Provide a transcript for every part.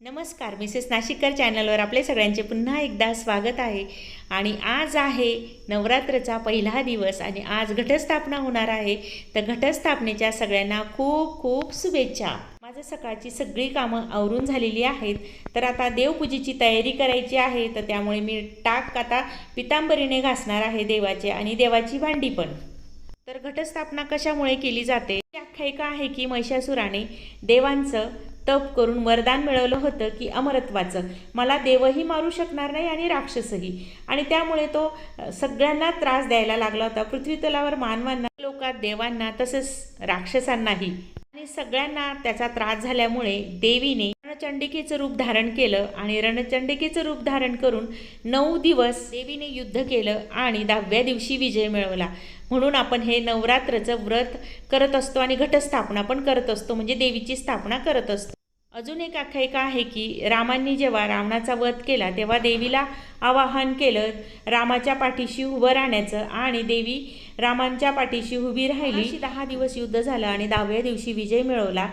नमस्कार मिसेस नाशिककर चॅनलवर आपले सगळ्यांचे पुन्हा एकदा स्वागत आहे. आणि आज आहे नवरात्रचा पहिला दिवस आणि आज घटस्थापना होणार आहे. तर घटस्थापनेच्या सगळ्यांना खूप खूप शुभेच्छा. माझं सकाळची सगळी कामं आवरून झालेली आहेत. तर आता देवपूजेची तयारी करायची आहे. तर त्यामुळे मी टाक आता पितांबरीने घासणार आहे देवाचे आणि देवाची भांडी पण. तर घटस्थापना कशामुळे केली जाते? ही आख्यायिका आहे की महिषासुराने देवांचं तप करून वरदान मिळवलं होतं की अमरत्वाचं. मला देवही मारू शकणार नाही आणि राक्षसही. आणि त्यामुळे तो सगळ्यांना त्रास द्यायला लागला होता. पृथ्वीतलावर मानवांना लोकात देवांना तसंच राक्षसांनाही. आणि सगळ्यांना त्याचा त्रास झाल्यामुळे देवीने रणचंडिकेचं रूप धारण केलं आणि रणचंडिकेचं रूप धारण करून नऊ दिवस देवीने युद्ध केलं आणि दहाव्या दिवशी विजय मिळवला. म्हणून आपण हे नवरात्रचं व्रत करत असतो आणि घटस्थापना पण करत असतो. म्हणजे देवीची स्थापना करत असतो. अजून एक आख्यायिका आहे की रामांनी जेव्हा रावणाचा वध केला तेव्हा देवीला आवाहन केलं रामाच्या पाठीशी उभं राहण्याचं आणि देवी रामांच्या पाठीशी उभी राहिली. दहा दिवस युद्ध झालं आणि दहाव्या दिवशी विजय मिळवला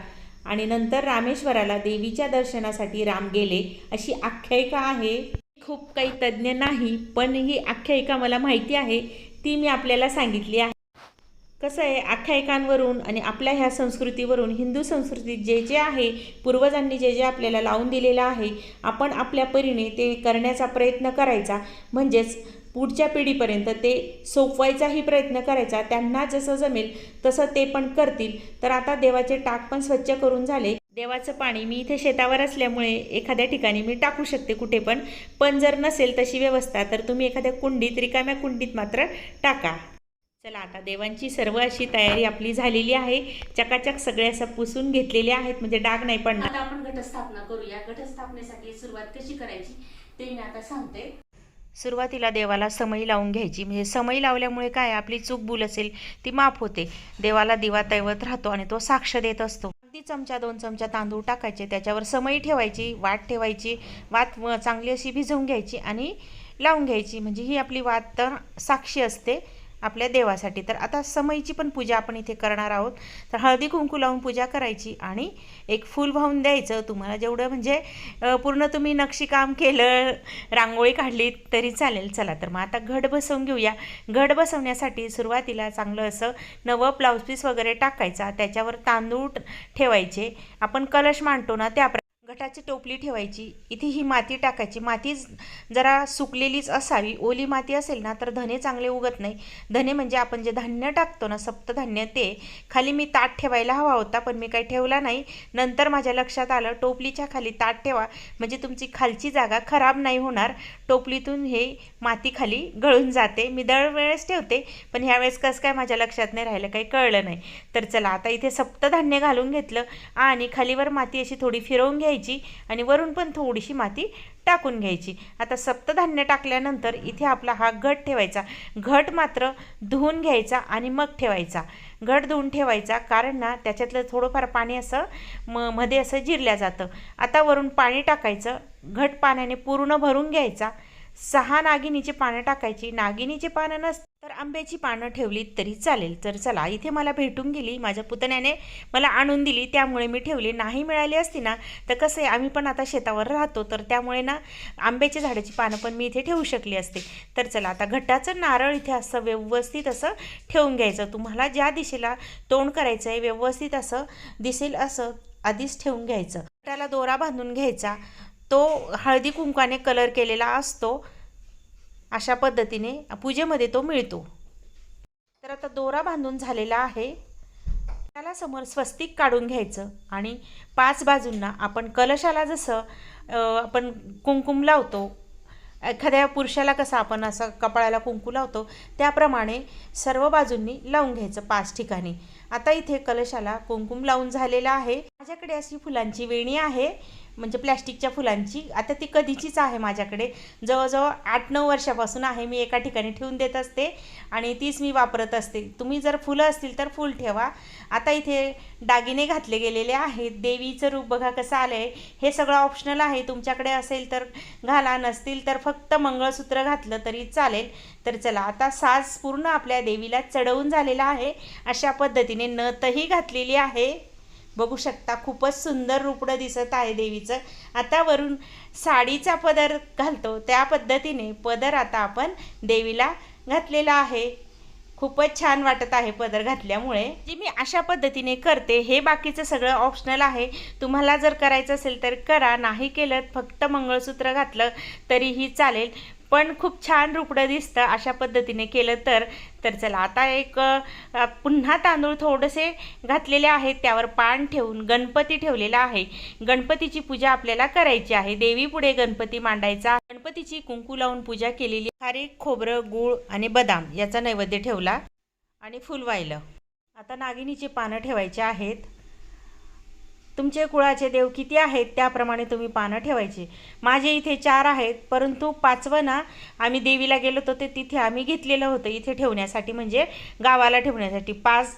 आणि नंतर रामेश्वराला देवीच्या दर्शनासाठी राम गेले अशी आख्यायिका आहे. खूप काही तज्ज्ञ नाही पण ही आख्यायिका मला माहिती आहे ती मी आपल्याला सांगितली आहे. कसं आहे आख्यायिकांवरून आणि आपल्या ह्या संस्कृतीवरून हिंदू संस्कृतीत जे जे आहे पूर्वजांनी जे जे आपल्याला लावून दिलेलं आहे आपण आपल्या परीने ते करण्याचा प्रयत्न करायचा. म्हणजेच पुढच्या पिढीपर्यंत ते सोपवायचाही प्रयत्न करायचा. त्यांना जसं जमेल तसं ते पण करतील. तर आता देवाचे टाक पण स्वच्छ करून झाले. देवाचं पाणी मी इथे शेतावर असल्यामुळे एखाद्या ठिकाणी मी टाकू शकते कुठे पण. पण जर नसेल तशी व्यवस्था तर तुम्ही एखाद्या कुंडीत रिकाम्या कुंडीत मात्र टाका. चला आता देवांची सर्व अशी तयारी आपली झालेली आहे. चकाचक सगळे असं पुसून घेतलेले आहेत म्हणजे डाग नाही पडणार. आता आपण घटस्थापना करूया. घटस्थापनेसाठी सुरुवात कशी करायची ते मी आता सांगते. सुरुवातीला देवाला समई लावून घ्यायची. म्हणजे समई लावल्यामुळे काय आपली चूक भूल असेल ती माफ होते. देवाला दिवा दैवत राहतो आणि तो साक्ष देत असतो. अगदी चमचा दोन चमचा तांदूळ टाकायचे त्याच्यावर समई ठेवायची वाट ठेवायची. वात चांगली अशी भिजवून घ्यायची आणि लावून घ्यायची. म्हणजे ही आपली वात तर साक्षी असते. आपल्या देवासाठी. तर आता समईची पण पूजा आपण इथे करणार आहोत. तर हळदी कुंकू लावून पूजा करायची आणि एक फूल वाहून द्यायचं. तुम्हाला जेवढं म्हणजे पूर्ण तुम्ही नक्षीकाम केलं रांगोळी काढली तरी चालेल. चला तर मग आता घड बसवून घेऊया. घड बसवण्यासाठी सुरुवातीला चांगलं असं नवं ब्लाऊज पीस वगैरे टाकायचा. त्याच्यावर तांदूळ ठेवायचे. आपण कलश मांडतो ना त्या घटाची टोपली ठेवायची. इथे ही माती टाकायची. माती जरा सुकलेलीच असावी. ओली माती असेल ना तर धने चांगले उगत नाही. धने म्हणजे आपण जे धान्य टाकतो ना सप्तधान्य ते खाली मी ताट ठेवायला हवा होता पण मी काही ठेवला नाही. नंतर माझ्या लक्षात आलं टोपलीच्या खाली ताट ठेवा. म्हणजे तुमची खालची जागा खराब नाही होणार. टोपलीतून हे माती खाली गळून जाते. मी दरवेळेस ठेवते पण ह्यावेळेस कसं काय माझ्या लक्षात नाही राहिलं काही कळलं नाही. तर चला आता इथे सप्तधान्य घालून घेतलं आणि खालीवर माती अशी थोडी फिरवून घ्यायची. आणि वरून पण थोडीशी माती टाकून घ्यायची. आता सप्तधान्य टाकल्यानंतर इथे आपला हा घट ठेवायचा. घट मात्र धुवून घ्यायचा आणि मग ठेवायचा. घट धुवून ठेवायचा कारण ना त्याच्यातलं थोडंफार पाणी असं म मध्ये असं जिरल्या जातं. आता वरून पाणी टाकायचं. घट पाण्याने पूर्ण भरून घ्यायचा. सहा नागिनीची पानं टाकायची. नागिनीची पानं नस तर आंब्याची पानं ठेवली तरी चालेल. तर चला इथे मला भेटून गेली माझ्या पुतण्याने मला आणून दिली त्यामुळे मी ठेवली. नाही मिळाली असती ना तर कसं आहे आम्ही पण आता शेतावर राहतो तर त्यामुळे ना आंब्याच्या झाडाची पानं पण मी इथे ठेवू शकली असते. तर चला आता घटाचं नारळ इथे असं व्यवस्थित असं ठेवून घ्यायचं. तुम्हाला ज्या दिशेला तोंड करायचं आहे व्यवस्थित असं दिसेल असं आधीच ठेवून घ्यायचं. त्याला दोरा बांधून घ्यायचा. तो हळदी कुंकाने कलर केलेला असतो. अशा पद्धतीने पूजेमध्ये तो मिळतो. तर आता दोरा बांधून झालेला आहे. त्याला समोर स्वस्तिक काढून घ्यायचं आणि पाच बाजूंना आपण कलशाला जसं आपण कुंकुम लावतो एखाद्या पुरुषाला कसं आपण असं कपाळाला कुंकू लावतो त्याप्रमाणे सर्व बाजूंनी लावून घ्यायचं पाच ठिकाणी. आता इथे कलशाला कुंकुम लावून झालेला आहे. माझ्याकडे अशी फुलांची वेणी आहे. म्हणजे प्लॅस्टिकच्या फुलांची. आता ती कधीचीच आहे माझ्याकडे. जवळजवळ आठ नऊ वर्षापासून आहे. मी एका ठिकाणी ठेवून देत असते आणि तीच मी वापरत असते. तुम्ही जर फुलं असतील तर फुल ठेवा. आता इथे दागिने घातले गेलेले आहेत. देवीचं रूप बघा कसं आलं आहे हे सगळं ऑप्शनल आहे. तुमच्याकडे असेल तर घाला. नसतील तर फक्त मंगळसूत्र घातलं तरी चालेल. तर चला आता साज पूर्ण आपल्या देवीला चढवून झालेला आहे. अशा पद्धतीने नथही घातलेली आहे. बघू शकता खूपच सुंदर रुपडं दिसत आहे देवीचं. आता वरून साडीचा पदर घालतो. त्या पद्धतीने पदर आता आपण देवीला घातलेला आहे. खूपच छान वाटत आहे पदर घातल्यामुळे. जी मी अशा पद्धतीने करते हे बाकीचं सगळं ऑप्शनल आहे. तुम्हाला जर करायचं असेल तर करा. नाही केलं फक्त मंगळसूत्र घातलं तरीही चालेल. पण खूप छान रुपडं दिसतं अशा पद्धतीने केलं तर. तर चला आता एक पुन्हा तांदूळ थोडेसे घातलेले आहेत. त्यावर पान ठेवून गणपती ठेवलेला आहे. गणपतीची पूजा आपल्याला करायची आहे. देवी पुढे गणपती मांडायचा. गणपतीची कुंकू लावून पूजा केलेली खारीक खोबरं गूळ आणि बदाम याचा नैवेद्य ठेवला आणि फुलवायलं. आता नागिनीची पानं ठेवायची आहेत. तुमचे कुळाचे देव किती आहेत त्याप्रमाणे तुम्ही पानं ठेवायची. माझे इथे चार आहेत परंतु पाचवं ना आम्ही देवीला गेलो होतो ते तिथे आम्ही घेतलेलं होतं इथे ठेवण्यासाठी म्हणजे गावाला ठेवण्यासाठी. पाच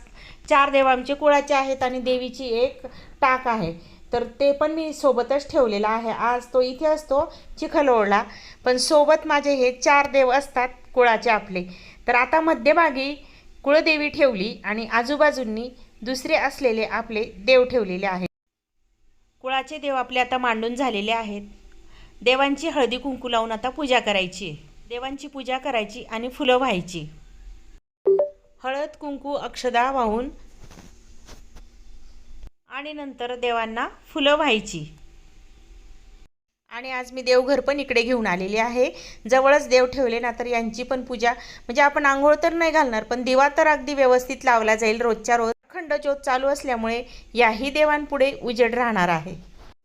चार देव आमचे कुळाचे आहेत आणि देवीची एक टाक आहे. तर ते पण मी सोबतच ठेवलेलं आहे. आज तो इथे असतो चिखलोळला. पण सोबत माझे हे चार देव असतात कुळाचे आपले. तर आता मध्यभागी कुळदेवी ठेवली आणि आजूबाजूंनी दुसरे असलेले आपले देव ठेवलेले आहेत. कुळाचे देव आपले आता मांडून झालेले आहेत. देवांची हळदी कुंकू लावून आता पूजा करायची. देवांची पूजा करायची आणि फुलं व्हायची. हळद कुंकू अक्षदा वाहून आणि नंतर देवांना फुलं व्हायची. आणि आज मी देवघर पण इकडे घेऊन आलेली आहे. जवळच देव ठेवले ना तर यांची पण पूजा म्हणजे आपण आंघोळ तर नाही घालणार पण दिवा तर अगदी व्यवस्थित लावला जाईल रोजच्या रोज. अखंड ज्योत चालू असल्यामुळे याही देवांपुढे उजेड राहणार आहे.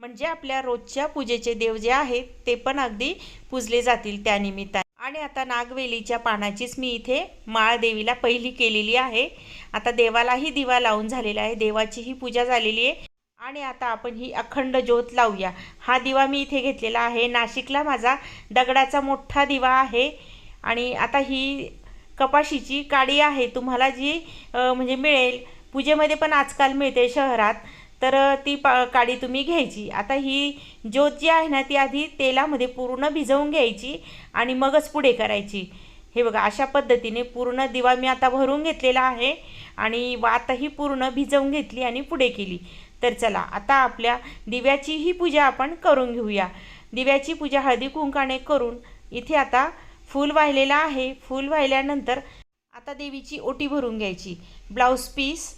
म्हणजे आपल्या रोजच्या पूजेचे देव जे आहेत ते पण अगदी पूजले जातील त्यानिमित्ताने आणि आता नागवेलीच्या पानाचीच मी इथे माळ देवीला पहिली केलेली आहे. आता देवालाही दिवा लावून झालेला आहे. देवाचीही पूजा झालेली आहे. आणि आता आपण ही अखंड ज्योत लावूया. हा दिवा मी इथे घेतलेला आहे. नाशिकला माझा दगडाचा मोठा दिवा आहे. आणि आता ही कपाशीची काडी आहे. तुम्हाला जी म्हणजे मिळेल पूजेमध्ये पण आजकाल मिळते शहरात. तर ती पा काडी तुम्ही घ्यायची. आता ही ज्योत जी आहे ना ती आधी तेलामध्ये पूर्ण भिजवून घ्यायची आणि मगच पुढे करायची. हे बघा अशा पद्धतीने पूर्ण दिवा मी आता भरून घेतलेला आहे आणि वातही पूर्ण भिजवून घेतली आणि पुढे केली. तर चला आता आपल्या दिव्याचीही पूजा आपण करून घेऊया. दिव्याची पूजा हळदी कुंकाने करून इथे आता फूल वाहिलेलं आहे. फूल वाहिल्यानंतर आता देवीची ओटी भरून घ्यायची. ब्लाऊज पीस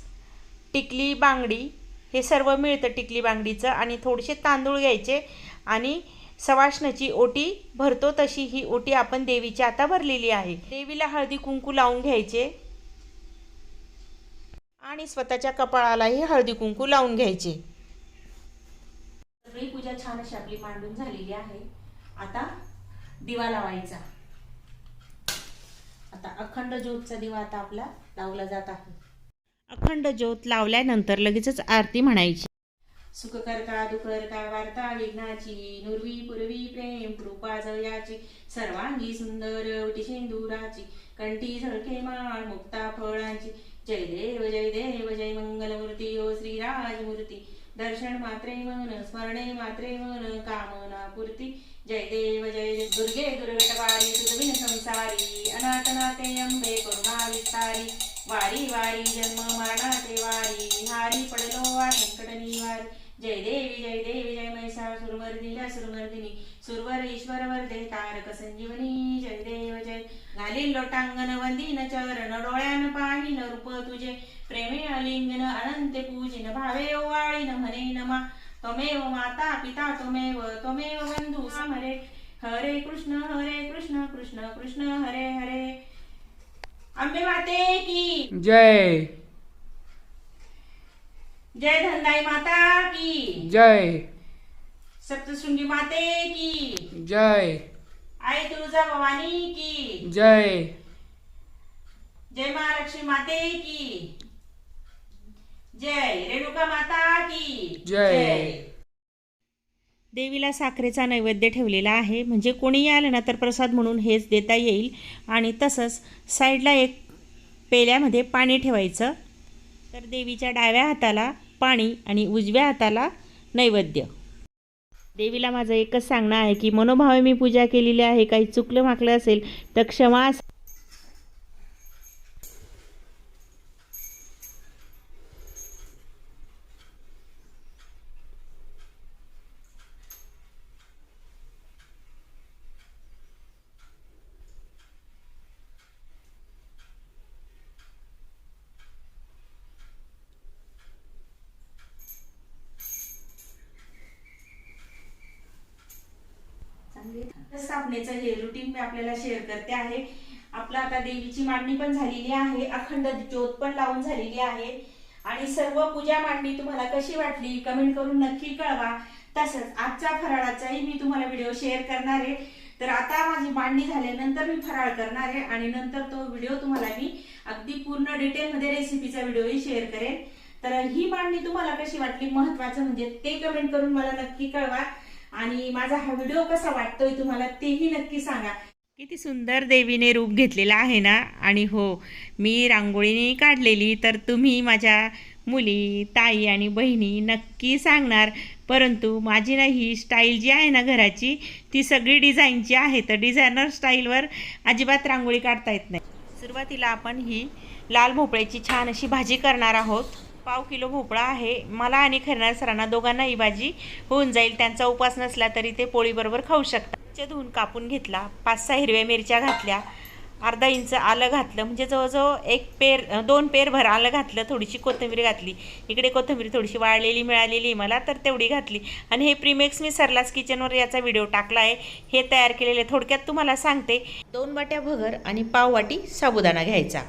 टिकली बांगडी हे सर्व मिळतं टिकली बांगडीचं आणि थोडेसे तांदूळ घ्यायचे आणि सवाष्णाची ओटी भरतो तशी ही ओटी आपण देवीची आता भरलेली आहे. देवीला हळदी कुंकू लावून घ्यायचे आणि स्वतःच्या कपाळालाही हळदी कुंकू लावून घ्यायचे. सगळी पूजा छान अशी आपली मांडून झालेली आहे. आता दिवा लावायचा. आता अखंड ज्योतचा दिवा आता आपला लावला जात आहे. अखंड ज्योत लावल्यानंतर लगेचच आरती म्हणायची. सुखकर्ता दुखकर्ता वार्ता विघ्नाची नुरवी पूर्वी प्रेम कृपा जयाची सर्वांगी सुंदर वटी शेंदुराची कंठी झळके माळ मुक्ता फळांची. जय देव जय देव जय मंगलमूर्ती ओ श्रीराजमूर्ती. दर्शन मात्रे मन स्मरणे मात्रे मन कामना पूर्ती। जय देव जय दुर्गे दुर्गटवारी तुझविन संसारी। अनाथ नाथे अंबे करुणा विस्तारी। वारी वारी जन्म मरणाचे वारी हारी पडलो वा संकट निवारी। जय देवी जय देवी जय महिषासुरमर्दिनी सुरमर्दिनी। सुरवर ईश्वर वर्धे तारक संजीवनी। जय देव जय। घालील लोटांगण वंदीन चरण डोळ्यान पाहिन रूप तुझे। प्रेमे अलिंगन अनंत पूजिन भावे ओवाळीन म्हणे नमा। त्वमेव माता पिता त्वमेव त्वमेव बंधू समरे। हरे कृष्ण हरे कृष्ण कृष्ण कृष्ण हरे हरे। अंबे माते की। जय। जय धनदाई माता की। जय। सप्तशृंगी माते की। जय। आई तुळजा भवानी की। जय। जय महालक्ष्मी माते की। जय. रेणुका माता की जय. देवीला साखरेचा नैवेद्य ठेवलेला आहे. म्हणजे कोणीही आलं ना तर प्रसाद म्हणून हेच देता येईल. आणि तसंच साईडला एक पेल्यामध्ये पाणी ठेवायचं. तर देवीच्या डाव्या हाताला पाणी आणि उजव्या हाताला नैवेद्य. देवीला माझं एकच सांगणं आहे की मनोभावे मी पूजा केलेली आहे. काही चुकलं माकलं असेल तर क्षमा अस- स्थापनेचं हे रुटीन मी आपल्याला शेअर करते आहे. आपलं आता देवीची मांडणी पण झालेली आहे अखंड ज्योत पण लावून झालेली आहे. आणि सर्व पूजा मांडणी तुम्हाला कशी वाटली कमेंट करून नक्की कळवा. तसंच आजच्या फराळाचाही मी तुम्हाला व्हिडिओ शेअर करणार आहे. तर आता माझी मांडणी झाल्यानंतर मी फराळ करणार आहे आणि नंतर तो व्हिडिओ तुम्हाला मी अगदी पूर्ण डिटेलमध्ये रेसिपीचा व्हिडिओही शेअर करेन. तर ही मांडणी तुम्हाला कशी वाटली महत्वाचं म्हणजे ते कमेंट करून मला नक्की कळवा. आणि माझा हा व्हिडिओ कसा वाटतोय तुम्हाला तेही नक्की सांगा. किती सुंदर देवीने रूप घेतलेला आहे ना? आणि हो मी रांगोळीने काढलेली तर तुम्ही माझ्या मुली ताई आणि बहिणी नक्की सांगणार. परंतु माझी ना ही स्टाईल जी आहे ना घराची ती सगळी डिझाईनची आहे. तर डिझायनर स्टाईलवर अजिबात रांगोळी काढता येत नाही. सुरुवातीला आपण ही लाल भोपळ्याची छान अशी भाजी करणार आहोत. पाव किलो भोपळा आहे. मला आणि खरणार सरांना दोघांना ही भाजी होऊन जाईल. त्यांचा उपास नसला तरी ते पोळीबरोबर खाऊ शकतात. धुवून कापून घेतला. पाच सहा हिरव्या मिरच्या घातल्या. अर्धा इंच आलं घातलं. म्हणजे जवळजवळ एक पेर दोन पेर भर आलं घातलं. थोडीशी कोथिंबीर घातली. इकडे कोथिंबीर थोडीशी वाळलेली मिळालेली. मला तर तेवढी घातली. आणि हे प्रीमेक्स मी सरलास किचनवर याचा व्हिडिओ टाकला आहे. हे तयार केलेले थोडक्यात तुम्हाला सांगते. दोन वाट्या भगर आणि पाव वाटी साबुदाणा घ्यायचा.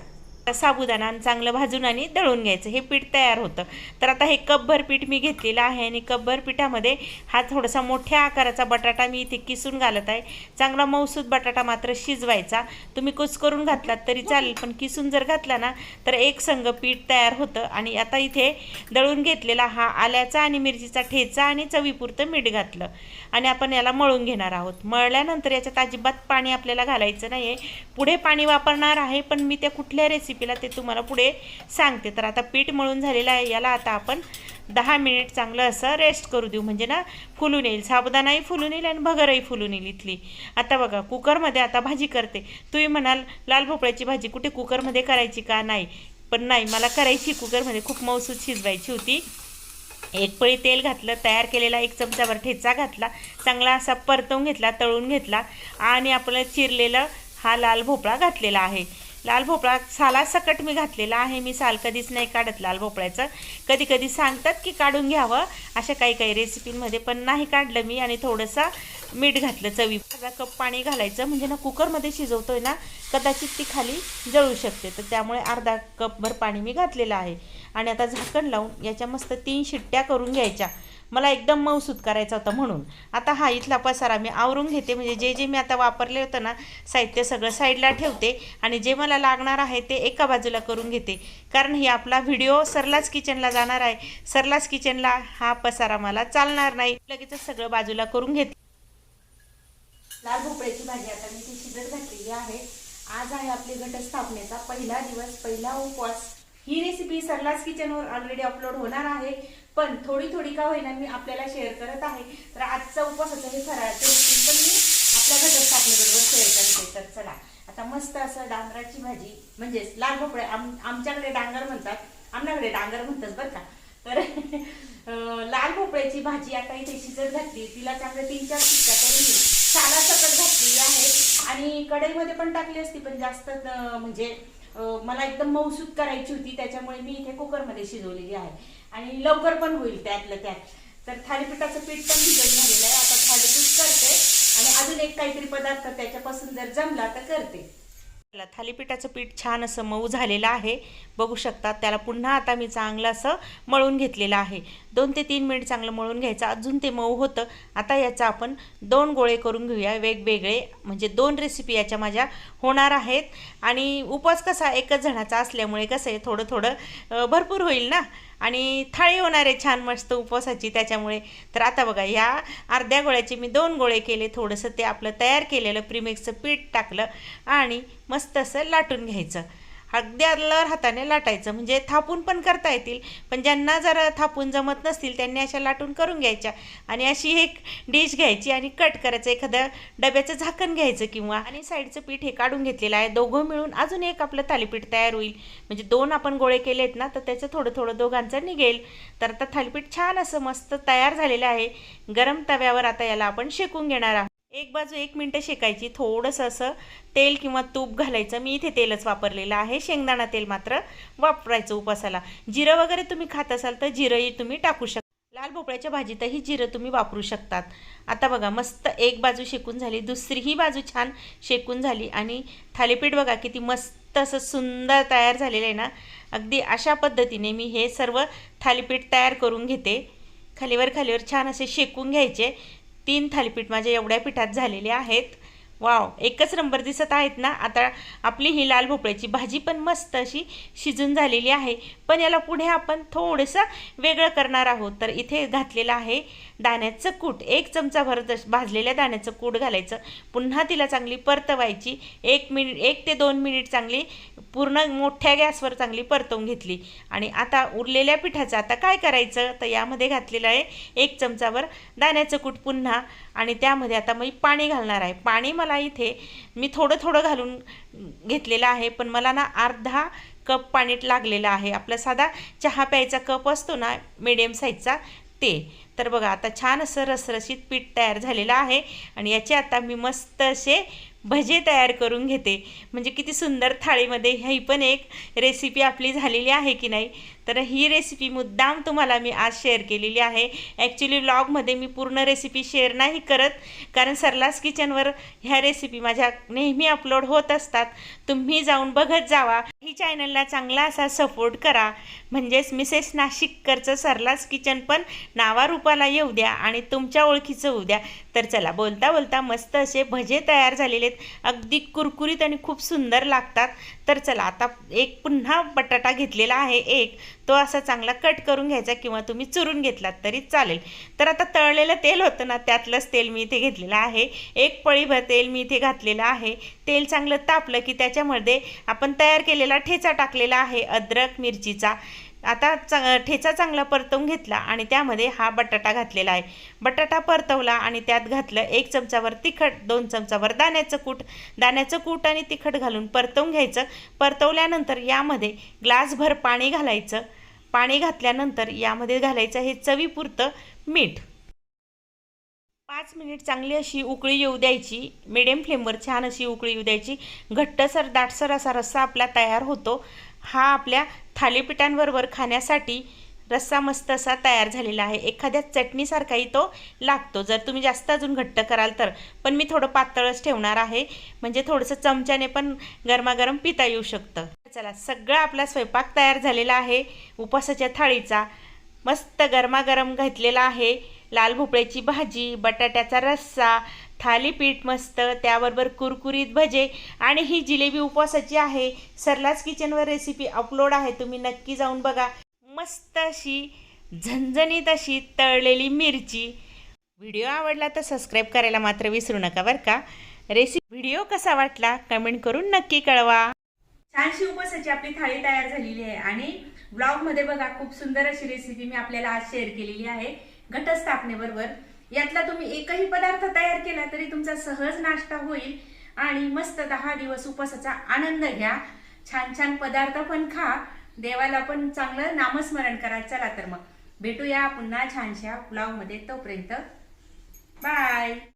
साबुदाणा चांगलं भाजून आणि दळून घ्यायचं. हे पीठ तयार होतं. तर आता हे कपभर पीठ मी घेतलेलं आहे आणि कपभर पिठामध्ये हा थोडासा मोठ्या आकाराचा बटाटा मी इथे किसून घालत आहे. चांगला मौसूद बटाटा मात्र शिजवायचा. तुम्ही कुच करून घातलात तरी चालेल पण किसून जर घातला ना तर एक संघ पीठ तयार होतं. आणि आता इथे दळून घेतलेला हा आल्याचा आणि मिरचीचा ठेचा आणि चवीपुरतं मीठ घातलं. आणि आपण याला मळून घेणार आहोत. मळल्यानंतर याच्यात अजिबात पाणी आपल्याला घालायचं नाही आहे पुढे पाणी वापरणार आहे पण मी त्या कुठल्या रेसिपी रेसिपीला ते तुम्हाला पुढे सांगते. तर आता पीठ मळून झालेलं आहे. याला आता आपण दहा मिनिट चांगलं असं रेस्ट करू देऊ. म्हणजे ना फुलून येईल. साबुदाणाही फुलून येईल आणि भगरही फुलून येईल इथली. आता बघा कुकरमध्ये आता भाजी करते. तुम्ही म्हणाल लाल भोपळ्याची भाजी कुठे कुकरमध्ये करायची का? नाही. पण नाही मला करायची कुकरमध्ये. खूप मौसूद शिजवायची होती. एक पळी तेल घातलं तयार केलेला एक चमचाभर ठेचा घातला चांगला असा परतवून घेतला तळून घेतला आणि आपलं चिरलेलं हा लाल भोपळा घातलेला आहे. लाल भोपळा सालासकट मी घातलेला आहे. मी साल कधीच नाही काढत लाल भोपळ्याचं. कधी कधी सांगतात की काढून घ्यावं. अशा काही काही रेसिपींमध्ये पण नाही काढलं मी आणि थोडंसं मीठ घातलं चवी. अर्धा कप पाणी घालायचं. म्हणजे ना कुकरमध्ये शिजवतोय ना कदाचित ती खाली जळू शकते. तर त्यामुळे अर्धा कपभर पाणी मी घातलेलं आहे. आणि आता झाकण लावून याच्या मस्त तीन शिट्ट्या करून घ्यायच्या. मला एकदम मऊसूत करायचा होता म्हणून. आता हा इथला पसारा मी आवरून घेते. म्हणजे जे जे मी आता वापरले होतं ना साहित्य सगळं साईडला ठेवते आणि जे मला लागणार आहे ते एका बाजूला करून घेते. कारण ही आपला व्हिडिओ सरलाच किचनला जाणार आहे. सरलाच किचनला हा पसारा मला चालणार नाही. लगेचच सगळं बाजूला करून घेते. लाल भोपळ्याची भाजी आता मी ती शिजत घातलेली आहे. आज आहे आपली घटस्थापनेचा पहिला दिवस पहिला उपवास. ही रेसिपी सरलास किचनवर ऑलरेडी अपलोड होणार आहे. पण थोडी थोडी का होईना मी आपल्याला शेअर करत आहे. तर आजचा उपवासाचं हे फराळाचं रेसिपी पण मी आपल्या घटस्थापनेबरोबर शेअर करते तर चला आता मस्त असं डांगराची भाजी म्हणजेच लाल भोपळे आम आमच्याकडे डांगर म्हणतात. आमच्याकडे डांगर म्हणतात बरं का. तर लाल भोपळ्याची भाजी आता इथे शिजत घातली तिला चांगले तीन चार शिट्ट्या करून घेऊ साला सकट घातलेली आहे. आणि कढईमध्ये पण टाकली असती पण जास्त म्हणजे मला एकदम मौसूद करायची होती त्याच्यामुळे मी इथे कुकरमध्ये शिजवलेली आहे. आणि लवकर पण होईल त्यातलं त्यात. तर थालीपीठाचं पीठ पण भिजत झालेलं आहे. आता थालीपीठ करते आणि अजून एक काहीतरी पदार्थ त्याच्यापासून जर जमला तर करते. थालीपीठाचं पीठ छान असं मऊ झालेलं आहे. बघू शकता त्याला पुन्हा आता मी चांगलं असं मळून घेतलेलं आहे. दोन ते तीन मिनिट चांगलं मळून घ्यायचं. अजून ते मऊ होतं. आता याचा आपण दोन गोळे करून घेऊया. वेगवेगळे म्हणजे दोन रेसिपी याच्या माझ्या होणार आहेत. आणि उपवास कसा एकच जणाचा असल्यामुळे कसं आहे थोडं थोडं भरपूर होईल ना? आणि थाळी होणार आहे छान मस्त उपवासाची त्याच्यामुळे. तर आता बघा या अर्ध्या गोळ्याचे मी दोन गोळे केले थोडंसं ते आपलं तयार केलेलं प्रीमिक्सचं पीठ टाकलं आणि मस्त असं लाटून घ्यायचं. अगदी हाताने लाटायचं. म्हणजे थापून पण करता येतील पण ज्यांना जर थापून जमत नसतील त्यांनी अशा लाटून करून घ्यायच्या. आणि अशी एक डिश घ्यायची आणि कट करायचं. एखाद्या डब्याचं झाकण घ्यायचं किंवा आणि साईडचं पीठ हे काढून घेतलेलं आहे. दोघं मिळून अजून एक आपलं थालीपीठ तयार होईल. म्हणजे दोन आपण गोळे केलेत ना तर त्याचं थोडं थोडं दोघांचं निघेल. तर आता थालीपीठ छान असं मस्त तयार झालेलं आहे. गरम तव्यावर आता याला आपण शेकून घेणार आहोत. एक बाजू एक मिनटं शेकायची. थोडंसं असं तेल किंवा तूप घालायचं. मी इथे तेलच वापरलेलं आहे. शेंगदाणा तेल मात्र वापरायचं उपासाला. जिरं वगैरे तुम्ही खात असाल तर जिरंही तुम्ही टाकू शकता लाल भोपळ्याच्या भाजीतही जिरं तुम्ही वापरू शकतात. आता बघा मस्त एक बाजू शेकून झाली. दुसरीही बाजू छान शेकून झाली. आणि थालीपीठ बघा किती मस्त असं सुंदर तयार झालेलं आहे ना. अगदी अशा पद्धतीने मी हे सर्व थालीपीठ तयार करून घेते. खालीवर खालीवर छान असे शेकून घ्यायचे. तीन थालीपीठ माझ्या एवढ्या पिठात झालेले आहेत. वाव एकच नंबर दिसत आहेत ना? आता आपली ही लाल भोपळ्याची भाजी पण मस्त अशी शिजून झालेली आहे. पण याला पुढे आपण थोडंसं वेगळं करणार आहोत. तर इथे घातलेलं आहे दाण्याचं कूट एक चमचा भर दश- भाजलेल्या दाण्याचं कूट घालायचं. पुन्हा तिला चांगली परतवायची. एक मिनिट एक ते दोन मिनिट चांगली पूर्ण मोठ्या गॅसवर चांगली परतवून घेतली. आणि आता उरलेल्या पिठाचं आता काय करायचं? तर यामध्ये घातलेलं आहे एक चमचावर दाण्याचं कूट पुन्हा. आणि त्यामध्ये आता मी पाणी घालणार आहे. पाणी मला इथे मी थोडं थोडं घालून घेतलेलं आहे पण मला ना अर्धा कप पाणी लागलेलं आहे. आपला साधा चहा प्यायचा कप असतो ना मिडियम साईजचा ते. तर बघा आता छान असं रसरशीत पीठ तयार झालेलं आहे आणि याचे आता मी मस्त असे भजे तयार करून घेते. म्हणजे किती सुंदर थाळीमध्ये ही पण एक रेसिपी आपली झालेली आहे की नाही? तर ही रेसिपी मुद्दाम तुम्हाला मी आज शेअर केलेली आहे. ॲक्च्युली व्लॉगमध्ये मी पूर्ण रेसिपी शेअर नाही करत कारण सरलास किचनवर ह्या रेसिपी माझ्या नेहमी अपलोड होत असतात. तुम्ही जाऊन बघत जावा. ही चॅनलला चांगला असा सपोर्ट करा. म्हणजेच मिसेस नाशिककरचं सरलास किचन पण नावारूपाला येऊ द्या आणि तुमच्या ओळखीचं होऊ द्या. तर चला बोलता बोलता मस्त असे भजे तयार झालेले आहेत. अगदी कुरकुरीत आणि खूप सुंदर लागतात. तर चला आता एक पुन्हा बटाटा घेतलेला आहे. एक तो असा चांगला कट करून घ्यायचा किंवा तुम्ही चुरून घेतलात तरी चालेल. तर आता तळलेलं तेल होतं ना त्यातलंच तेल मी इथे घेतलेलं आहे. एक पळीभर तेल मी इथे घातलेलं आहे. तेल चांगलं तापलं की त्याच्यामध्ये आपण तयार केलेला ठेचा टाकलेला आहे अद्रक मिरचीचा. आता चा ठेचा चांगला परतवून घेतला आणि त्यामध्ये हा बटाटा घातलेला आहे. बटाटा परतवला आणि त्यात घातलं एक चमचावर तिखट दोन चमचावर दाण्याचं कूट. दाण्याचं कूट आणि तिखट घालून परतवून घ्यायचं. परतवल्यानंतर यामध्ये ग्लासभर पाणी घालायचं. पाणी घातल्यानंतर यामध्ये घालायचं हे चवीपुरतं मीठ. पाच मिनिट चांगली अशी उकळी येऊ द्यायची. मिडियम फ्लेमवर छान अशी उकळी येऊ द्यायची. घट्टसर दाटसर असा रस्सा आपला तयार होतो. हा आपल्या थालीपीठांबरोबर खाण्यासाठी रस्सा मस्त असा तयार झालेला आहे. एखाद्या चटणीसारखाही तो लागतो. जर तुम्ही जास्त अजून घट्ट कराल तर. पण मी थोडं पातळच ठेवणार आहे. म्हणजे थोडंसं चमच्याने पण गरमागरम पिता येऊ शकतं. चला सगळा आपला स्वयंपाक तयार झालेला आहे उपासाच्या थाळीचा. मस्त गरमागरम घातलेला आहे लाल भोपळ्याची भाजी बटाट्याचा रस्सा थालीपीठ मस्त त्याबरोबर कुरकुरीत भजे आणि ही जिलेबी उपवासाची आहे. सरलाच किचनवर रेसिपी अपलोड आहे तुम्ही नक्की जाऊन बघा. मस्त अशी झणझणीत अशी तळलेली मिरची. व्हिडिओ आवडला तर सबस्क्राईब करायला मात्र विसरू नका बरं का. रेसिपी व्हिडिओ कसा वाटला कमेंट करून नक्की कळवा. छानशी उपसाची आपली थाळी तयार झालेली आहे. आणि ब्लॉगमध्ये बघा खूप सुंदर अशी रेसिपी मी आपल्याला आज शेअर केलेली आहे घटस्थापनेबरोबर. यातला तुम्ही एकही पदार्थ तयार केला तरी तुमचा सहज नाश्ता होईल आणि मस्त दहा दिवस उपवासाचा आनंद घ्या. छान छान पदार्थ पण खा. देवाला पण चांगलं नामस्मरण करा. चला तर मग. भेटूया पुन्हा छानशा ब्लॉगमध्ये तोपर्यंत. बाय